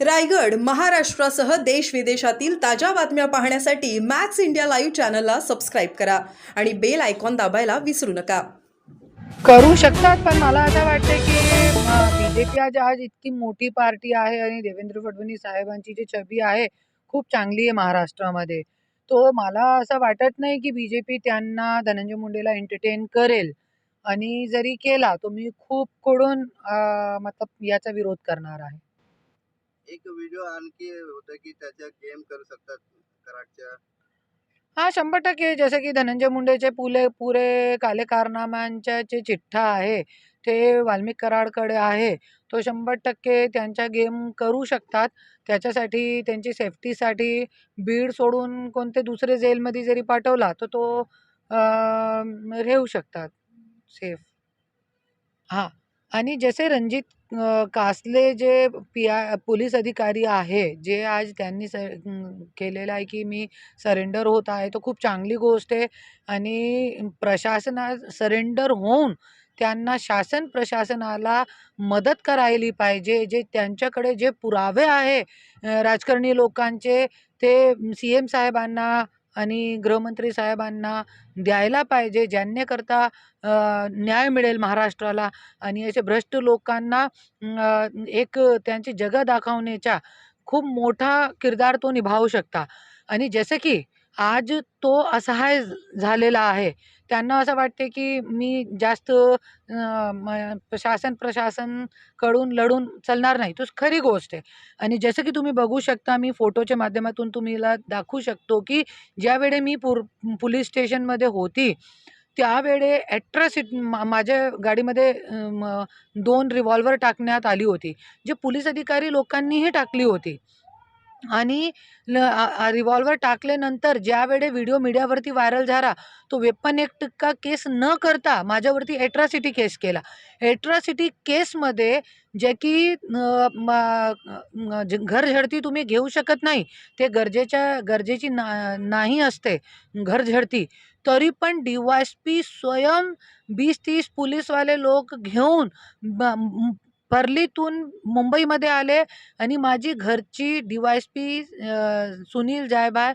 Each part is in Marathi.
रायगड महाराष्ट्रासह देश विदेशातील ताज्या बातम्या पाहण्यासाठी मॅक्स इंडिया लाईव्ह चॅनलला सबस्क्राईब करा आणि बेल आयकॉन दाबायला विसरू नका. करू शकतात पण मला असं वाटतं की बीजेपी आज आज इतकी मोठी पार्टी आहे आणि देवेंद्र फडणवीस साहेबांची जी छबी आहे खूप चांगली आहे महाराष्ट्रामध्ये. तो मला असं वाटत नाही की बीजेपी त्यांना धनंजय मुंडेला एंटरटेन करेल. आणि जरी केला तो मी खूप कडून मतलब याचा विरोध करणार आहे. एक व्हिडिओ आणखी होतं की त्याच्या गेम करू शकतात कराडच्या. हा शंभर टक्के. जसं की धनंजय मुंडेचे पुले पुरे काले कारनाम्यांच्या जे चिठ्ठा आहे ते वाल्मिक कराडकडे आहे. तो शंभर टक्के त्यांच्या गेम करू शकतात. त्याच्यासाठी त्यांची सेफ्टीसाठी बीड सोडून कोणते दुसरे जेलमध्ये जरी पाठवला तर तो अं, राहू शकतात. सेफ हां. आणि जसे रणजित कासले जे पी आय पोलीस अधिकारी आहे जे आज त्यांनी स केलेलं आहे की मी सरेंडर होत आहे तो खूप चांगली गोष्ट आहे. आणि प्रशासना सरेंडर होऊन त्यांना शासन प्रशासनाला मदत करायली पाहिजे जे त्यांच्याकडे जे पुरावे आहे राजकारणी लोकांचे ते सी एम साहेबांना आणि गृहमंत्री साहेबांना द्यायला पाहिजे ज्यांनीकरता न्याय मिळेल महाराष्ट्राला. आणि असे भ्रष्ट लोकांना एक त्यांची जगा दाखवण्याचा खूप मोठा किरदार तो निभावू शकता. आणि जसं की आज तो असहाय झालेला आहे. त्यांना असं वाटते की मी जास्त म शासन प्रशासनकडून लढून चालणार नाही तोच खरी गोष्ट आहे आणि जसं की तुम्ही बघू शकता मी फोटोच्या माध्यमातून तुम्हाला दाखवू शकतो की ज्यावेळे मी पुर पोलीस स्टेशनमध्ये होती त्यावेळे ॲट्रॉसिटी मा माझ्या गाडीमध्ये दोन रिव्हॉल्वर टाकण्यात आली होती. जे पोलीस अधिकारी लोकांनीही टाकली होती. आणि ल रिव्हॉल्वर टाकल्यानंतर ज्यावेळी व्हिडिओ मीडियावरती व्हायरल झाला, तो वेपन ॲक्ट केस न करता माझ्यावरती ॲट्रॉसिटी केस केला. ॲट्रॉसिटी केसमध्ये जे की म घर झडती तुम्ही घेऊ शकत नाही. ते गरजेच्या गरजेची ना नाही असते घर झडती. तरी पण डी वाय पी स्वयं बीस तीस पोलीसवाले लोक घेऊन परलीतून मुंबईमध्ये आले आणि माझी घरची D Y P Sunil Jaybhay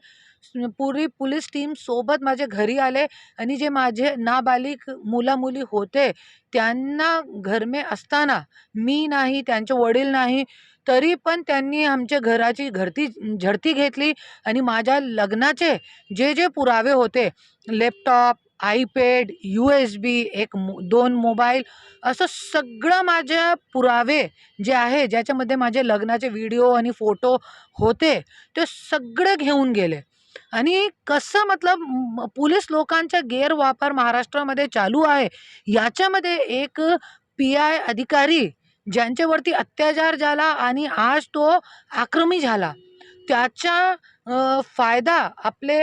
पुरी पोलीस टीम सोबत माझ्या घरी आले आणि जे माझे नाबालिक मुलामुली होते, त्यांना घरमे असताना मी नाही, त्यांचे वडील नाही, तरी पण त्यांनी आमच्या घराची घरती झडती घेतली आणि माझ्या लग्नाचे जे, जे पुरावे होते लॅपटॉप, आयपॅड, यू-एस-बी, एक मो दोन मोबाईल असं सगळं माझ्या पुरावे जे आहे, ज्याच्यामध्ये माझे लग्नाचे व्हिडिओ आणि फोटो होते, ते सगळे घेऊन गेले. आणि कसं मतलब पोलीस लोकांचा गैरवापर महाराष्ट्रामध्ये चालू आहे. याच्यामध्ये एक पी-आय अधिकारी ज्यांच्यावरती अत्याचार झाला आणि आज तो आक्रमी झाला. त्याच्या फायदा आपले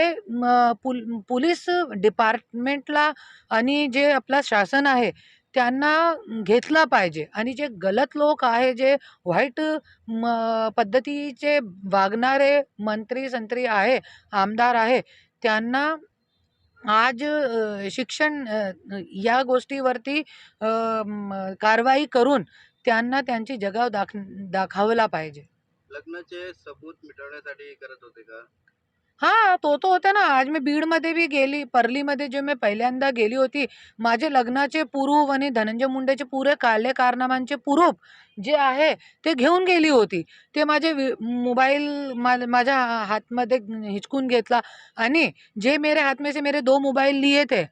पुल पोलीस डिपार्टमेंटला आणि जे आपलं शासन आहे, त्यांना घेतला पाहिजे आणि जे गलत लोक आहे, जे वाईट म पद्धतीचे वागणारे मंत्री-संत्री आहे, आमदार आहे, त्यांना आज शिक्षण या गोष्टीवरती कारवाई करून त्यांना त्यांची जगाव दाख दाखवला पाहिजे. लग्नाचे सबूत मिटवण्यासाठी करत होते का? हा तो तो होता ना. आज मी बीडमध्ये बी गेली, पर्लीमध्ये जे मी पहिल्यांदा गेली होती, माझे लग्नाचे पुरूप आणि धनंजय मुंडेचे पुरे काले कारनामांचे पुरूप जे आहे, ते घेऊन गेली होती. ते माझे वि मोबाईल मा माझ्या हातमध्ये हिचकून घेतला आणि जे मेरे हात में से मेरे दो मोबाईल लिए थे.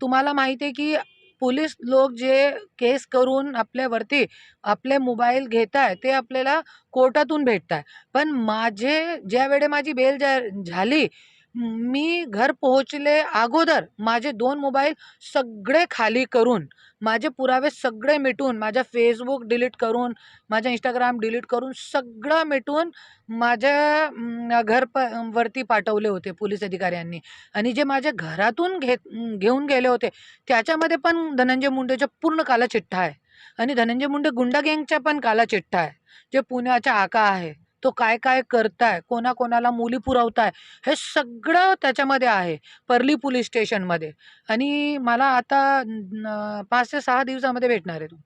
तुम्हाला माहिती आहे की पोलीस लोक जे केस करून आपल्यावरती आपले मोबाईल घेताय, ते आपल्याला कोर्टातून भेटत आहे पण माझे ज्यावेळी माझी बेल जा झाली, मी घर पोहोचले अगोदर माझे दोन मोबाईल सगळे खाली करून, माझे पुरावे सगळे मिटून माझ्या फेसबुक डिलीट करून, माझ्या इंस्टाग्राम डिलीट करून, सगळं मिटून माझ्या घर प वरती पाठवले होते पोलीस अधिकाऱ्यांनी आणि जे माझ्या घरातून घेत घेऊन गेले होते, त्याच्यामध्ये पण धनंजय मुंडेचा पूर्ण काला चिठ्ठा आहे आणि धनंजय मुंडे गुंडा गँगच्या पण काला चिठ्ठा आहे. जे पुण्याचा आका आहे, तो काय-काय करताय, कोणाकोणाला मुली पुरवताय, हे सगळं त्याच्यामध्ये आहे, परली पोलीस स्टेशनमध्ये. आणि मला आता पाच ते सहा दिवसामध्ये भेटणार आहे तो.